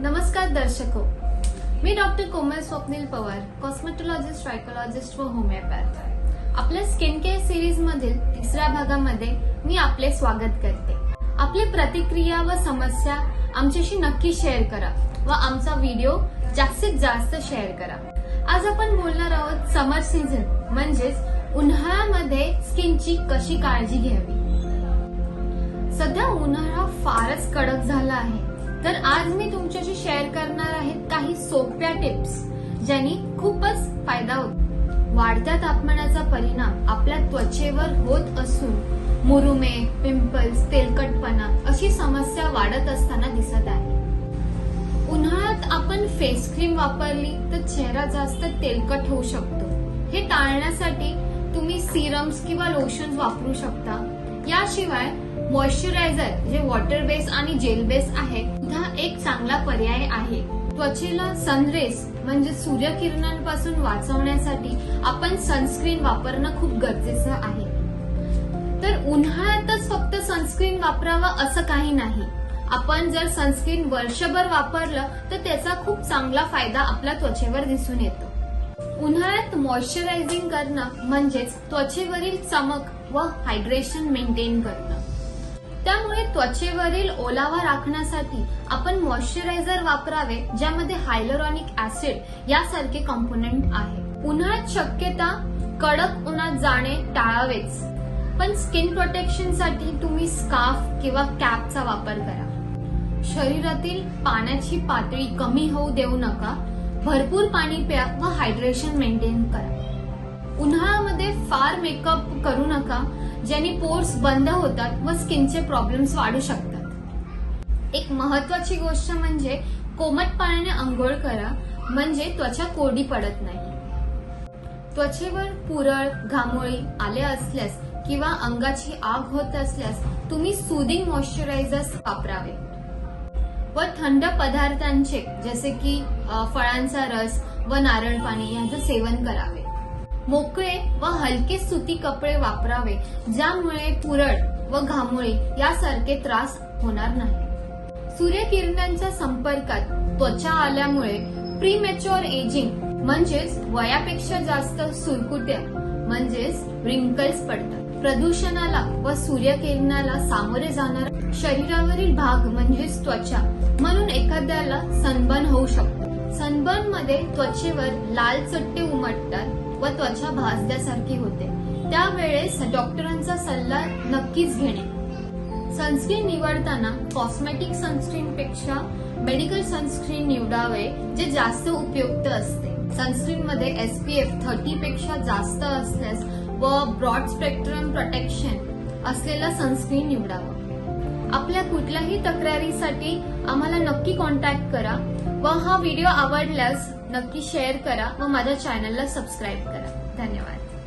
नमस्कार दर्शको। मी doctor Komal Swapnil Pawar cosmetologist trichologist व होमिओपॅथ आपल्या स्किन केअर सिरीज मधील तिसऱ्या भागामध्ये मी आपले स्वागत करते. आपली प्रतिक्रिया व समस्या आमच्याशी नक्की शेअर करा व आमचा व्हिडिओ जास्तीत जास्त शेअर करा. आज आपण बोलणार आहोत समर सीझन म्हणजेच उन्हाळ्यामध्ये स्किनची कशी काळजी घ्यावी? सध्या उन्हाळा फारच कडक झाला आहे. तर आज मी तुमच्याशी शेअर करणार आहे काही सोप्या टिप्स ज्यांनी खूपच फायदा होतो. वाढत्या तापमानाचा परिणाम आपल्या त्वचेवर होत असून मुरुमे पिंपल्स तेलकटपणा अशी समस्या वाढत असताना दिसत आहे. उन्हाळ्यात आपण फेस क्रीम वापरली तर चेहरा जास्त तेलकट होऊ शकतो. हे टाळण्यासाठी तुम्ही सिरम्स किंवा लोशन्स वापरू शकता. याशिवाय मॉइश्चरायझर जे वॉटर बेस आणि जेल बेस आहे सुद्धा एक चांगला पर्याय आहे. त्वचेला सनरेस म्हणजे सूर्यकिरणांपासून वाचवण्यासाठी आपण सनस्क्रीन वापरणं खूप गरजेचं आहे. तर उन्हाळ्यातच फक्त सनस्क्रीन वापरावं असं काही नाही. आपण जर सनस्क्रीन वर्षभर वापरलं तर त्याचा खूप चांगला फायदा आपल्या त्वचेवर दिसून येतो. उन्हाळ्यात मॉइश्चरायझिंग करणं म्हणजेच त्वचेवरील चमक व हायड्रेशन मेंटेन करणं. त्यामुळे त्वचेवरील ओलावा राखण्यासाठी आपण मॉइश्चरायझर वापरावे ज्यामध्ये हायलोरॉनिक ऍसिड यासारखे कॉम्पोनंट आहे. उन्हाळ्यात शक्यता कडक उन्हात जाणे टाळावेच. पण स्किन प्रोटेक्शनसाठी तुम्ही स्कार्फ किंवा कॅपचा वापर करा. शरीरातील पाण्याची पातळी कमी होऊ देऊ नका. भरपूर पाणी प्या व हायड्रेशन मेंटेन करा. उन्हाळ्यामध्ये फार मेकअप करू नका ज्याने पोर्स बंद होतात व स्किनचे प्रॉब्लेम्स वाढू शकतात. एक महत्वाची गोष्ट म्हणजे कोमट पाण्याने आंघोळ करा म्हणजे त्वचा कोरडी पडत नाही. त्वचेवर पुरळ घामोळी आले असल्यास किंवा अंगाची आग होत असल्यास तुम्ही सुदिंग मॉइश्चरायझर्स वापरावे. व थंड पदार्थांचे जसे की फळांचा रस व नारळ पाणी यांचं सेवन करावे. मोकळे व हलके सुती कपडे वापरावे ज्यामुळे पुरळ व घामोळी यासारखे त्रास होणार नाही. सूर्यकिरणांच्या संपर्कात त्वचा आल्यामुळे प्रीमॅच्युअर एजिंग म्हणजेच वयापेक्षा जास्त सुरकुट्या म्हणजेच रिंकल्स पडतात. प्रदूषणाला व सूर्यकिरणाला सामोरे जाणार शरीरावरील भाग म्हणजेच त्वचा. म्हणून एखाद्याला सनबर्न होऊ शकतो. सनबर्नमध्ये त्वचेवर लाल चट्टे उमटतात व त्वचा भाजल्यासारखी होते. त्यावेळेस डॉक्टरांचा सल्ला नक्कीच घेणे. सनस्क्रीन निवडताना कॉस्मेटिक सनस्क्रीन पेक्षा मेडिकल सनस्क्रीन निवडावे जे जास्त उपयुक्त असते. सनस्क्रीन मध्ये एसपीएफ थर्टी पेक्षा जास्त असल्यास व ब्रॉड स्पेक्ट्रम प्रोटेक्शन असलेला सनस्क्रीन निवडावा. आपल्या कुठल्याही तक्रारीसाठी आम्हाला नक्की कॉन्टॅक्ट करा व हा व्हिडिओ आवडल्यास नक्की शेअर करा व माझ्या चॅनलला सबस्क्राईब करा. धन्यवाद.